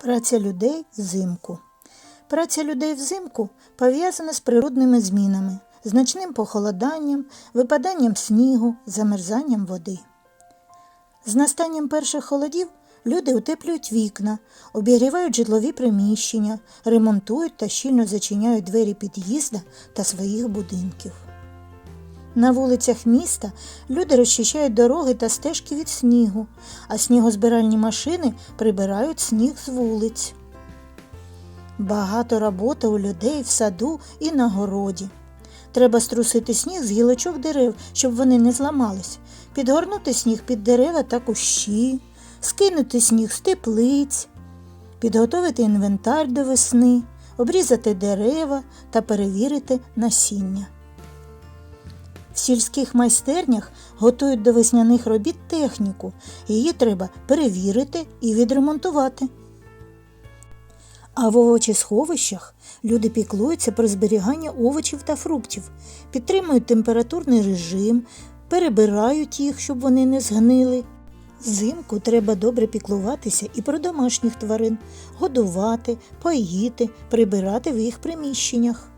Праця людей взимку. Праця людей взимку пов'язана з природними змінами, значним похолоданням, випаданням снігу, замерзанням води. З настанням перших холодів люди утеплюють вікна, обігрівають житлові приміщення, ремонтують та щільно зачиняють двері під'їзда та своїх будинків. На вулицях міста люди розчищають дороги та стежки від снігу, а снігозбиральні машини прибирають сніг з вулиць. Багато роботи у людей в саду і на городі. Треба струсити сніг з гілочок дерев, щоб вони не зламались, підгорнути сніг під дерева та кущі, скинути сніг з теплиць, підготовити інвентар до весни, обрізати дерева та перевірити насіння. Сільських майстернях готують до весняних робіт техніку. Її треба перевірити і відремонтувати. А в овочесховищах люди піклуються про зберігання овочів та фруктів, підтримують температурний режим, перебирають їх, щоб вони не згнили. Взимку треба добре піклуватися і про домашніх тварин, годувати, поїти, прибирати в їх приміщеннях.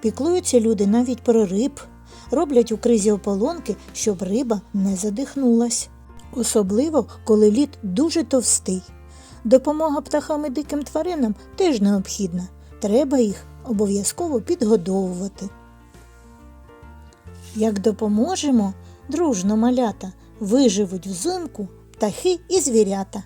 Піклуються люди навіть про риб, роблять у кризі ополонки, щоб риба не задихнулась. Особливо, коли лід дуже товстий. Допомога птахам і диким тваринам теж необхідна. Треба їх обов'язково підгодовувати. Як допоможемо, дружно малята, виживуть взимку птахи і звірята.